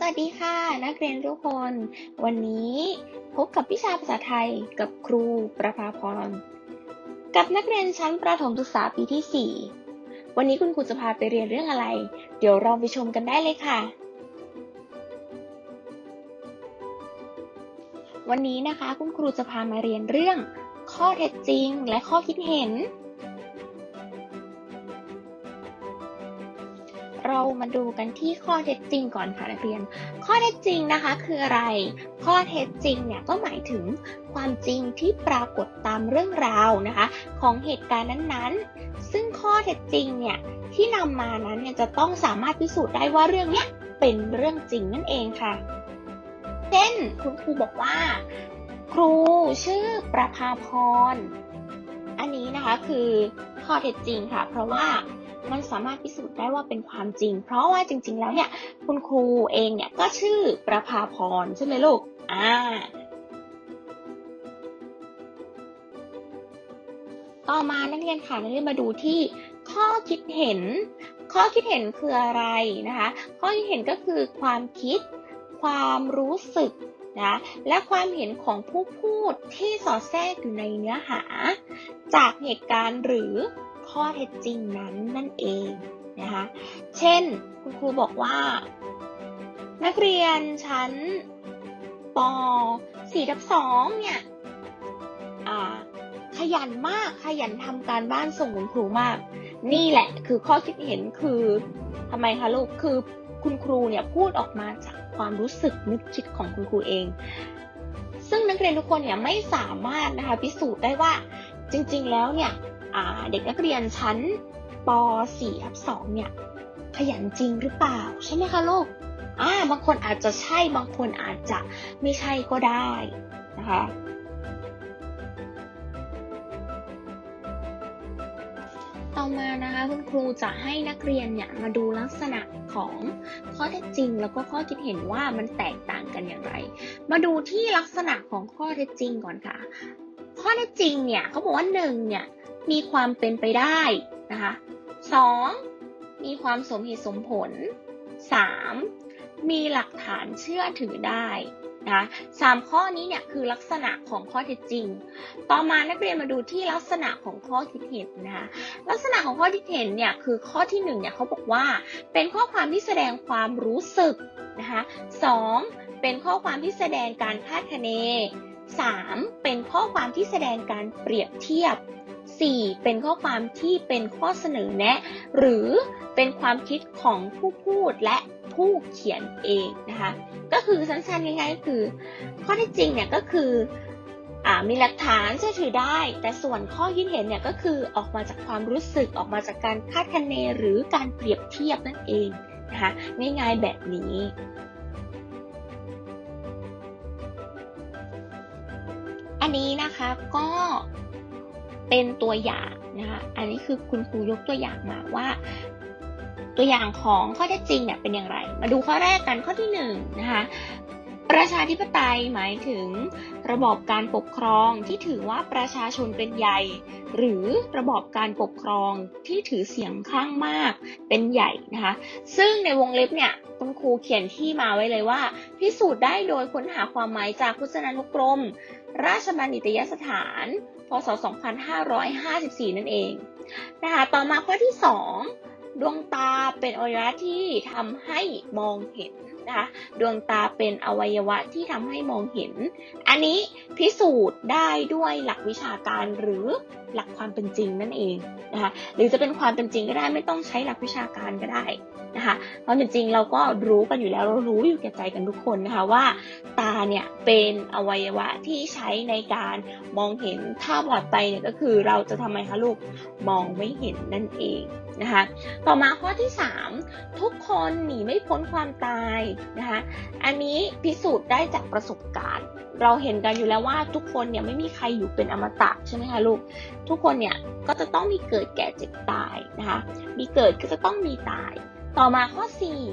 สวัสดีค่ะ นักเรียนทุกคน วันนี้พบกับวิชาภาษาไทยกับครูประภาพร กับนักเรียนชั้นประถมศึกษาปีที่ 4 วันนี้คุณครูจะพาไปเรียนเรื่องอะไร เดี๋ยวเราไปชมกันได้เลยค่ะ วันนี้นะคะคุณครูจะพามาเรียนเรื่อง ข้อเท็จจริงและข้อคิดเห็น เรามาดูกันที่ข้อเท็จจริงก่อนค่ะนักเรียน ข้อเท็จจริงนะคะคืออะไร ข้อเท็จจริงเนี่ยก็หมายถึงความจริงที่ปรากฏตามเรื่องราวนะคะ ของเหตุการณ์นั้นๆ ซึ่งข้อเท็จจริงเนี่ยที่นำมานั้นเนี่ยจะต้องสามารถพิสูจน์ได้ว่าเรื่องเนี้ยเป็นเรื่องจริงนั่นเองค่ะ เช่นคุณครูบอกว่า ครูชื่อประภาพร อันนี้นะคะคือข้อเท็จจริงค่ะ เพราะว่า มันสามารถพิสูจน์ได้ว่าเป็นความจริง เพราะว่าจริง ๆ แล้วเนี่ยคุณครูเองเนี่ยก็ชื่อประภาพรใช่ไหมลูก อ่า ต่อมานักเรียนค่ะนักเรียนมาดูที่ข้อคิดเห็น ข้อคิดเห็นคืออะไรนะคะ ข้อคิดเห็นก็คือความคิด ความรู้สึกนะและความเห็นของผู้พูดที่สอดแทรกอยู่ในเนื้อหา จากเหตุการณ์หรือ ข้อเท็จจริงนั้นนั่นเองนะคะ เช่นคุณครูบอกว่า นักเรียนชั้นป 4 ทับ2เนี่ยขยันมากขยันทำการบ้านส่งคุณครูมาก นี่แหละคือข้อคิดเห็นคือทำไมคะลูกคือคุณครูเนี่ยพูดออกมาจากความรู้สึกนึกคิดของคุณครูเอง ซึ่งนักเรียนทุกคนเนี่ยไม่สามารถนะคะพิสูจน์ได้ว่าจริงๆแล้วเนี่ย เด็กนักเรียนชั้นป .4 ทับ2เนี่ย ขยันจริงหรือเปล่า ใช่ไหมคะลูกอ่าบางคนอาจจะใช่บางคนอาจจะไม่ใช่ก็ได้นะคะต่อมานะคะคุณครูจะให้นักเรียนเนี่ยมาดูลักษณะของข้อเท็จจริง แล้วก็ข้อคิดเห็นว่ามันแตกต่างกันอย่างไร มาดูที่ลักษณะของข้อเท็จจริงก่อนค่ะ ข้อเท็จจริงเนี่ยเขาบอกว่าหนึ่งเนี่ย มีความเป็นไปได้นะคะสองมีความสมเหตุสมผลสามมีหลักฐานเชื่อถือได้นะสามข้อนี้เนี่ยคือลักษณะของข้อเท็จจริง ต่อมานักเรียนมาดูที่ลักษณะของข้อคิดเห็นนะคะ ลักษณะของข้อคิดเห็นเนี่ยคือข้อที่หนึ่งเนี่ยเขาบอกว่า เป็นข้อความที่แสดงความรู้สึกนะคะสองเป็นข้อความที่แสดงการคาดคะเน 3. เป็นข้อความที่แสดงการเปรียบเทียบ 4. เป็นข้อความที่เป็นข้อเสนอแนะ หรือเป็นความคิดของผู้พูดและผู้เขียนเองนะคะ ก็คือสั้นๆง่ายๆคือ ข้อที่จริงเนี่ยก็คืออมีหลักฐานเชื่อถือได้ แต่ส่วนข้อคิดเห็นเนี่ยก็คือออกมาจากความรู้สึกออกมาจากการคาดคะเนหรือการเปรียบเทียบนั่นเองนะคะง่ายๆแบบนี้อันนี้นะคะก็ เป็นตัวอย่างนะคะอันนี้คือคุณครูยกตัวอย่างมาว่า ตัวอย่างของข้อเท็จจริงเนี่ยเป็นอย่างไร มาดูข้อแรกกันข้อที่1นนะคะ ประชาธิปไตยหมายถึง ระบอบการปกครองที่ถือว่าประชาชนเป็นใหญ่ หรือระบอบการปกครองที่ถือเสียงข้างมากเป็นใหญ่นะคะ ซึ่งในวงเล็บเนี่ยคุณครูเขียนที่มาไว้เลยว่า พิสูจน์ได้โดยค้นหาความหมายจากพจนานุกรม ราชบัณฑิตยสถาน พศ 2554 นั่นเองนะคะต่อมาข้อที่ 2 ดวงตาเป็นอวัยวะที่ทำให้มองเห็น นะคะ ดวงตาเป็นอวัยวะที่ทำให้มองเห็น อันนี้พิสูจน์ได้ด้วยหลักวิชาการหรือหลักความเป็นจริงนั่นเองนะคะหรือจะเป็นความเป็นจริงก็ได้ไม่ต้องใช้หลักวิชาการก็ได้นะคะเพราะจริงๆเราก็รู้กันอยู่แล้วเรารู้อยู่แก่ใจกันทุกคนนะคะว่า ตาเนี่ยเป็นอวัยวะที่ใช้ในการมองเห็นถ้าบอดไปเนี่ยก็คือเราจะทำไมคะลูกมองไม่เห็นนั่นเอง นะคะ ต่อมาข้อที่ 3 ทุกคนหนีไม่พ้นความตายนะคะ อันนี้พิสูจน์ได้จากประสบการณ์ เราเห็นกันอยู่แล้วว่าทุกคนเนี่ยไม่มีใครอยู่เป็นอมตะใช่ไหมคะลูก ทุกคนเนี่ยก็จะต้องมีเกิดแก่เจ็บตายนะคะ มีเกิดก็จะต้องมีตาย ต่อมาข้อ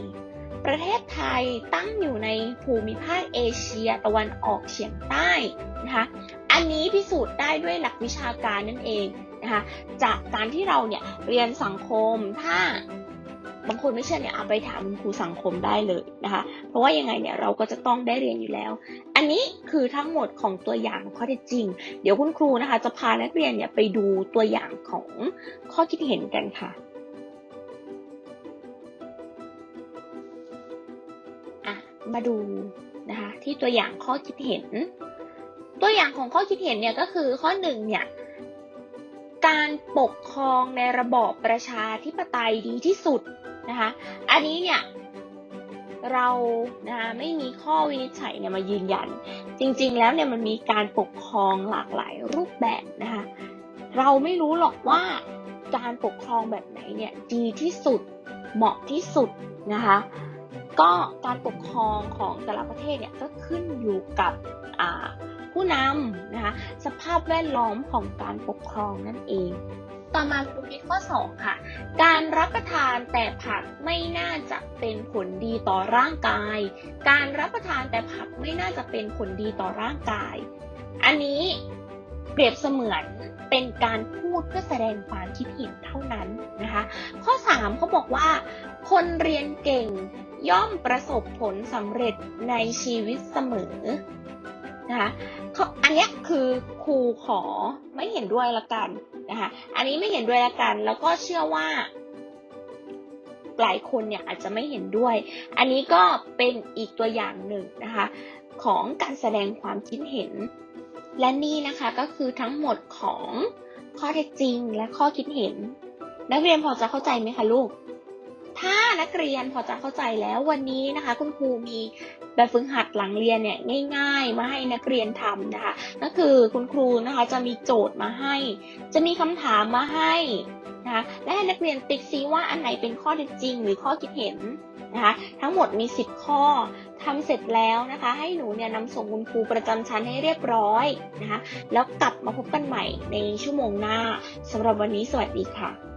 4 ประเทศไทยตั้งอยู่ในภูมิภาคเอเชียตะวันออกเฉียงใต้นะคะ อันนี้พิสูจน์ได้ด้วยหลักวิชาการนั่นเอง นะคะจากการที่เราเนี่ยเรียนสังคมถ้าบางคนไม่เชื่อเนี่ยเอาไปถามคุณครูสังคมได้เลยนะคะ เพราะว่ายังไงเนี่ยเราก็จะต้องได้เรียนอยู่แล้ว อันนี้คือทั้งหมดของตัวอย่างข้อเท็จจริง เดี๋ยวคุณครูนะคะจะพานักเรียนเนี่ยไปดูตัวอย่างของข้อคิดเห็นกันค่ะอะมาดูนะคะที่ตัวอย่างข้อคิดเห็น ตัวอย่างของข้อคิดเห็นเนี่ยก็คือข้อหนึ่งเนี่ย การปกครองในระบอบประชาธิปไตยดีที่สุดนะคะ อันนี้เนี่ยเรานะคะไม่มีข้อวินิจฉัยเนี่ยมายืนยัน จริงๆแล้วเนี่ยมันมีการปกครองหลากหลายรูปแบบนะคะ เราไม่รู้หรอกว่าการปกครองแบบไหนเนี่ยดีที่สุดเหมาะที่สุดนะคะ ก็การปกครองของแต่ละประเทศเนี่ยก็ขึ้นอยู่กับอ่า ผู้นำนะคะสภาพแวดล้อมของการปกครองนั่นเอง ต่อมาดูที่ข้อ 2 ค่ะ การรับประทานแต่ผักไม่น่าจะเป็นผลดีต่อร่างกาย การรับประทานแต่ผักไม่น่าจะเป็นผลดีต่อร่างกาย อันนี้เปรียบเสมือนเป็นการพูดเพื่อแสดงความคิดเห็นเท่านั้นนะคะ ข้อ 3เขาบอกว่า คนเรียนเก่งย่อมประสบผลสำเร็จในชีวิตเสมอ นะคะอันนี้คือครูขอไม่เห็นด้วยละกันนะคะอันนี้ไม่เห็นด้วยละกัน แล้วก็เชื่อว่าหลายคนเนี่ยอาจจะไม่เห็นด้วย อันนี้ก็เป็นอีกตัวอย่างหนึ่งนะคะของการแสดงความคิดเห็น และนี่นะคะก็คือทั้งหมดของข้อเท็จจริงและข้อคิดเห็น นักเรียนพอจะเข้าใจไหมคะลูก ถ้านักเรียนพอจะเข้าใจแล้ววันนี้นะคะ คุณครูมีแบบฝึกหัดหลังเรียนเนี่ยง่าย ๆ มาให้นักเรียนทำนะคะก็คือคุณครูนะคะจะมีโจทย์มาให้ จะมีคำถามมาให้นะคะและให้นักเรียนติ๊กซีว่าอันไหนเป็นข้อเท็จจริง หรือข้อคิดเห็นนะคะทั้งหมดมี 10 ข้อทำเสร็จแล้วนะคะ ให้หนูเนี่ยนำส่งคุณครูประจำชั้นให้เรียบร้อยนะคะ แล้วกลับมาพบกันใหม่ในชั่วโมงหน้าสำหรับวันนี้สวัสดีค่ะ